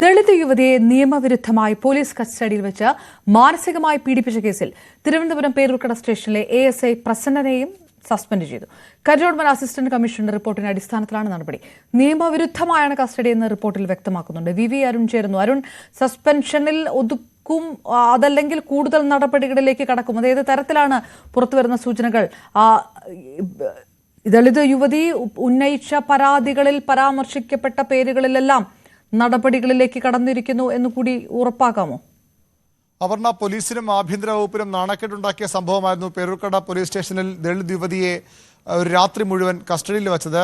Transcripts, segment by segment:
ദളിത് യുവതിയെ നിയമവിരുദ്ധമായി പോലീസ് കസ്റ്റഡിയിൽ വെച്ച് മാനസികമായി പീഡിപ്പിച്ച കേസിൽ തിരുവനന്തപുരം പേരൂർക്കട സ്റ്റേഷനിലെ എ എസ് ഐ പ്രസന്നനെയും സസ്പെൻഡ് ചെയ്തു. കരോഡ്മൻ അസിസ്റ്റന്റ് കമ്മീഷണർ റിപ്പോർട്ടിന്റെ അടിസ്ഥാനത്തിലാണ് നടപടി. നിയമവിരുദ്ധമായാണ് കസ്റ്റഡി എന്ന് റിപ്പോർട്ടിൽ വ്യക്തമാക്കുന്നുണ്ട്. വി വി അരുൺ ചേരുന്നു. അരുൺ സസ്പെൻഷനിൽ ഒതുക്കും അതല്ലെങ്കിൽ കൂടുതൽ നടപടികളിലേക്ക് കടക്കും. അത് ഏത് തരത്തിലാണ് പുറത്തുവരുന്ന സൂചനകൾ. ദളിത് യുവതി ഉന്നയിച്ച പരാതികളിൽ പരാമർശിക്കപ്പെട്ട പേരുകളിലെല്ലാം നടപടികളിലേക്ക് കടന്നിരിക്കുന്നു എന്ന് കൂടി ഉറപ്പാക്കാമോ? അപർണ പോലീസിനും ആഭ്യന്തര വകുപ്പിനും നാണക്കെട്ടുണ്ടാക്കിയ സംഭവമായിരുന്നു പേരൂർക്കട പോലീസ് സ്റ്റേഷനിൽ ദളിത് യുവതിയെ ഒരു രാത്രി മുഴുവൻ കസ്റ്റഡിയിൽ വെച്ചത്.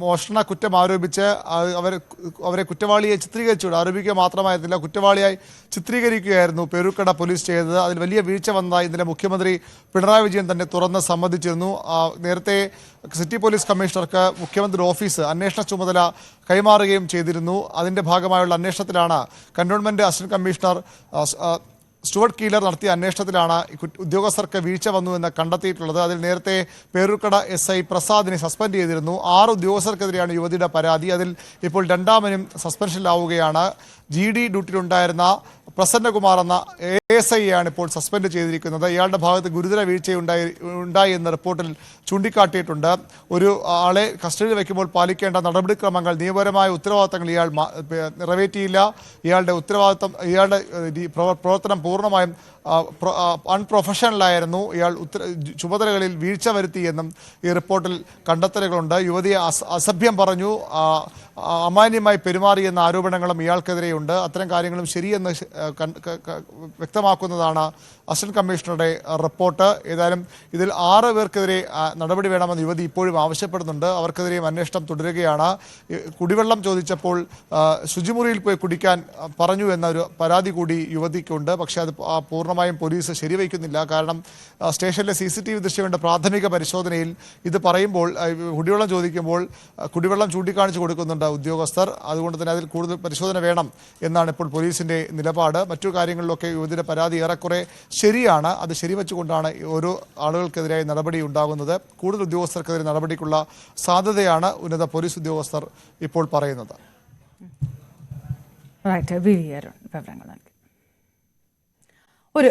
മോഷണ കുറ്റം ആരോപിച്ച് അവർ അവരെ കുറ്റവാളിയെ ചിത്രീകരിച്ചു. ആരോപിക്കുക മാത്രമായിരുന്നില്ല കുറ്റവാളിയായി ചിത്രീകരിക്കുകയായിരുന്നു പെരുക്കട പോലീസ് ചെയ്തത്. അതിൽ വലിയ വീഴ്ച വന്നതായി ഇന്നലെ മുഖ്യമന്ത്രി പിണറായി വിജയൻ തന്നെ തുറന്ന് സമ്മതിച്ചിരുന്നു. നേരത്തെ സിറ്റി പോലീസ് കമ്മീഷണർക്ക് മുഖ്യമന്ത്രി ഓഫീസ് അന്വേഷണ ചുമതല കൈമാറുകയും ചെയ്തിരുന്നു. അതിന്റെ ഭാഗമായുള്ള അന്വേഷണത്തിലാണ് cantonment assistant commissioner Stuart Keeler നടത്തിയ അന്വേഷണത്തിലാണ് ഉദ്യോഗസ്ഥർക്ക് വീഴ്ച വന്നു എന്ന് കണ്ടെത്തിയിട്ടുള്ളത്. അതിൽ നേരത്തെ പേരൂർക്കട എസ് ഐ പ്രസാദിനെ സസ്പെൻഡ് ചെയ്തിരുന്നു. ആറ് ഉദ്യോഗസ്ഥർക്കെതിരെയാണ് യുവതിയുടെ പരാതി. അതിൽ ഇപ്പോൾ രണ്ടാമനും സസ്പെൻഷനിലാവുകയാണ്. ജി ഡി ഡ്യൂട്ടിയിലുണ്ടായിരുന്ന പ്രസന്നകുമാർ എന്ന എ എസ് ഐയാണ് ഇപ്പോൾ സസ്പെൻഡ് ചെയ്തിരിക്കുന്നത്. ഇയാളുടെ ഭാഗത്ത് ഗുരുതര വീഴ്ചയുണ്ടായി ഉണ്ടായി എന്ന റിപ്പോർട്ടിൽ ചൂണ്ടിക്കാട്ടിയിട്ടുണ്ട്. ഒരു ആളെ കസ്റ്റഡിയിൽ വയ്ക്കുമ്പോൾ പാലിക്കേണ്ട നടപടിക്രമങ്ങൾ നിയമപരമായ ഉത്തരവാദിത്തങ്ങൾ ഇയാൾ നിറവേറ്റിയില്ല. ഇയാളുടെ ഉത്തരവാദിത്തം ഇയാളുടെ പ്രവർത്തനം പൂർണമായും അൺപ്രൊഫഷണലായിരുന്നു. ഇയാൾ ഉത്തര ചുമതലകളിൽ വീഴ്ച വരുത്തിയെന്നും ഈ റിപ്പോർട്ടിൽ കണ്ടെത്തലുകളുണ്ട്. യുവതിയെ അസഭ്യം പറഞ്ഞു. അമാന്യമായി പെരുമാറിയെന്ന ആരോപണങ്ങളും ഇയാൾക്കെതിരെയുണ്ട് അത്തരം കാര്യങ്ങളും ശരിയെന്ന് വ്യക്തമാക്കുന്നതാണ് അസിസ്റ്റന്റ് കമ്മീഷണറുടെ റിപ്പോർട്ട്. ഏതായാലും ഇതിൽ ആറ് പേർക്കെതിരെ നടപടി വേണമെന്ന് യുവതി ഇപ്പോഴും ആവശ്യപ്പെടുന്നുണ്ട്. അവർക്കെതിരെയും അന്വേഷണം തുടരുകയാണ്. കുടിവെള്ളം ചോദിച്ചപ്പോൾ ശുചിമുറിയിൽ പോയി കുടിക്കാൻ പറഞ്ഞു എന്നൊരു പരാതി കൂടി യുവതിക്കുണ്ട്. പക്ഷേ അത് പൂർണമായും പോലീസ് ശരിവയ്ക്കുന്നില്ല. കാരണം സ്റ്റേഷനിലെ സി സി ടി വി ദൃശ്യങ്ങളുടെ പ്രാഥമിക പരിശോധനയിൽ. ഇത് പറയുമ്പോൾ കുടിവെള്ളം ചോദിക്കുമ്പോൾ കുടിവെള്ളം ചൂണ്ടിക്കാണിച്ചു കൊടുക്കുന്നുണ്ട്. ഉദ്യോഗസ്ഥർ. അതുകൊണ്ട് തന്നെ അതിൽ കൂടുതൽ പരിശോധന വേണം എന്നാണ് ഇപ്പോൾ പോലീസിന്റെ നിലപാട്. മറ്റു കാര്യങ്ങളിലൊക്കെ യുവതിയുടെ പരാതി ഏറെക്കുറെ ശരിയാണ്. അത് ശരിവെച്ചുകൊണ്ടാണ് ഓരോ ആളുകൾക്കെതിരായി നടപടി ഉണ്ടാകുന്നത്. കൂടുതൽ ഉദ്യോഗസ്ഥർക്കെതിരെ നടപടിക്കുള്ള സാധ്യതയാണ് ഉന്നത പോലീസ് ഉദ്യോഗസ്ഥർ ഇപ്പോൾ പറയുന്നത്. ഒരു